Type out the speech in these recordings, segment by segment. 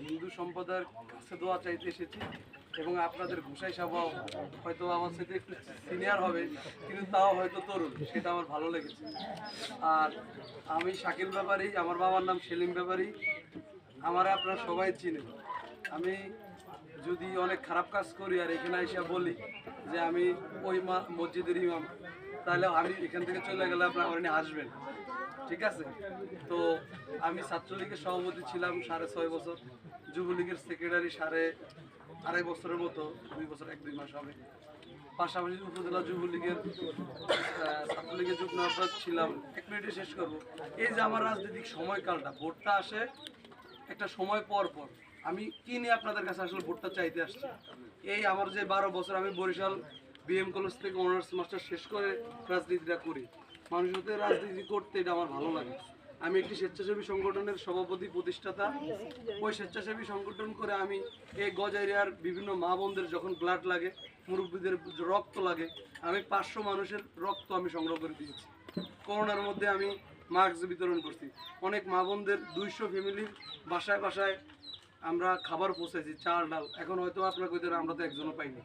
হিন্দু সম্প্রদায়ের কাছে দোয়া চাইতে এসেছি এবং আপনাদের ঘুষাই সাবাও হয়তো আমার সাথে একটু সিনিয়র হবে, কিন্তু তাও হয়তো তরুণ, সেটা আমার ভালো লেগেছে। আর আমি শাকিল ব্যাপারী, আমার বাবার নাম সেলিম ব্যাপারী, আমার আপনারা সবাই চিনেন। আমি যদি অনেক খারাপ কাজ করি আর এখানে এসে বলি যে আমি ওই মসজিদের ইমাম, তাহলে আমি এখান থেকে চলে গেলে আপনারা আমার নিয়ে হাসবেন। ঠিক আছে? তো আমি ছাত্রলীগের সভাপতি ছিলাম সাড়ে ছয় বছর, যুবলীগের সেক্রেটারি সাড়ে আড়াই বছরের মতো, দুই বছর, এক, দুই মাস হবে। পাশাপাশি উপজেলা যুবলীগের ছাত্রলীগের যুগ্ম আহ্বায়ক ছিলাম। এক মিনিটে শেষ করব। এই যে আমার রাজনৈতিক সময়কালটা, ভোটটা আসে একটা সময় পর পর। আমি কি নিয়ে আপনাদের কাছে আসলে ভোটটা চাইতে আসছি? এই আমার যে বারো বছর আমি বরিশাল বিএম কলেজ থেকে অনার্স মাস্টার শেষ করে রাজনীতিটা করি। মানুষের সাথে রাজনীতি করতে এটা আমার ভালো লাগে। আমি একটি স্বেচ্ছাসেবী সংগঠনের সভাপতি, প্রতিষ্ঠাতা। ওই স্বেচ্ছাসেবী সংগঠন করে আমি এই গজ এরিয়ার বিভিন্ন মা বোনদের যখন ব্লাড লাগে, মুরব্বীদের রক্ত লাগে, আমি পাঁচশো মানুষের রক্ত আমি সংগ্রহ করে দিয়েছি। করোনার মধ্যে আমি মাস্ক বিতরণ করছি। অনেক মা বোনদের দুইশো ফ্যামিলির বাসায় বাসায় আমরা খাবার পৌঁছেছি, চাল ডাল। এখন হয়তো আপনার কইতে আমরা তো একজনও পাইনি।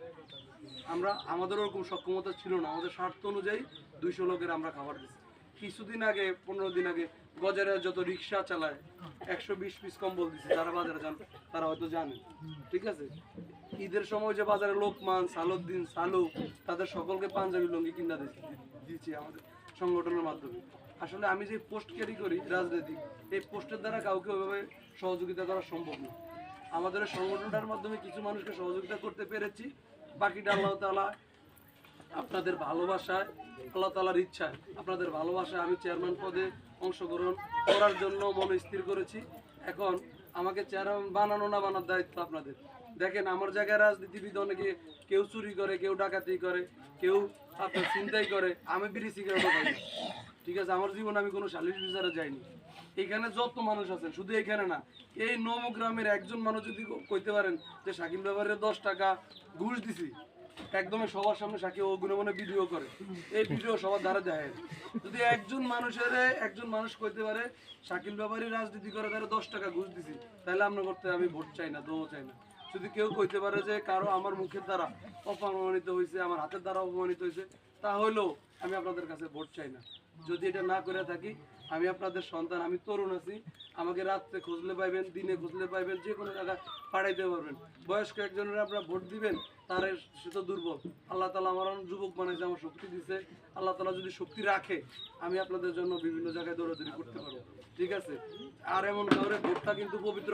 আমরা আমাদের ওরকম সক্ষমতা ছিল না। আমাদের স্বার্থ অনুযায়ী দুইশো লোকের আমরা খাবার দিচ্ছি কিছুদিন আগে, পনেরো দিন আগে, গজারে যত রিক্সা চালায়, একশো বিশ পিস কম্বল দিচ্ছে যারা বাজারে যান, তারা হয়তো জানে। ঠিক আছে? ঈদের সময় যে বাজারে লোকমান, সালুদ্দিন, সালু, তাদের সকলকে পাঞ্জাবি লুঙ্গি কিনা দিচ্ছি আমাদের সংগঠনের মাধ্যমে। আসলে আমি যে পোস্ট ক্যারি করি, রাজনৈতিক, এই পোস্টের দ্বারা কাউকে ওইভাবে সহযোগিতা করা সম্ভব না। আমাদের সংগঠনটার মাধ্যমে কিছু মানুষকে সহযোগিতা করতে পেরেছি। বাকিটা আল্লাহ তালা আপনাদের ভালোবাসায়, আল্লাহ তালার ইচ্ছায় আপনাদের ভালোবাসায় আমি চেয়ারম্যান পদে অংশগ্রহণ করার জন্য মন স্থির করেছি। এখন আমাকে চেয়ারম্যান বানানো না বানার দায়িত্ব আপনাদের। দেখেন, আমার জায়গায় রাজনীতিবিদ অনেকে কেউ চুরি করে, কেউ ডাকাতি করে, কেউ আপনার চিন্তাই করে, আমি বিড়ি সিগারেটও খাই ঠিক আছে, আমার জীবনে আমি কোনো সালিশ বিচারে যাইনি। এখানে যত মানুষ আছেন, শুধু এখানে না, এই নবগ্রামের একজন মানুষ যদি কইতে পারেন যে শাকিল ব্যাপারে দশ টাকা ঘুষ দিছি, একদমই সবার সামনে সাকিব ও গুনে মনে ভিডিও করে। এই ভিডিও সবার দ্বারা দেয় যদি একজন মানুষের, একজন মানুষ কইতে পারে, শাকিল ব্যাপারী রাজনীতি করে, তারা দশ টাকা ঘুষ দিছি, তাহলে আমরা করতে আমি ভোট চাই না দোও চাই না। যদি কেউ কইতে পারে যে কারও আমার মুখের দ্বারা অপমানিত হয়েছে আমার হাতের দ্বারা অপমানিত হয়েছে তাহলেও আমি আপনাদের কাছে ভোট চাই না। যদি এটা না করে থাকি, আমি আপনাদের সন্তান, আমি তরুণ আছি, আমাকে রাত্রে খুঁজলে পাইবেন, দিনে খুঁজলে পাইবেন, যে কোনো জায়গায় পাঠাইতে পারবেন। বয়স্ক একজনের আপনারা ভোট দিবেন, তার সে তো দুর্বল। আল্লাহ তালা আমার যুবক বানাইছে, আমার শক্তি দিছে। আল্লাহ তালা যদি শক্তি রাখে, আমি আপনাদের জন্য বিভিন্ন জায়গায় দৌড়াদৌড়ি করতে পারব। ঠিক আছে? আর এমন কাউরে ভোটটা কিন্তু পবিত্র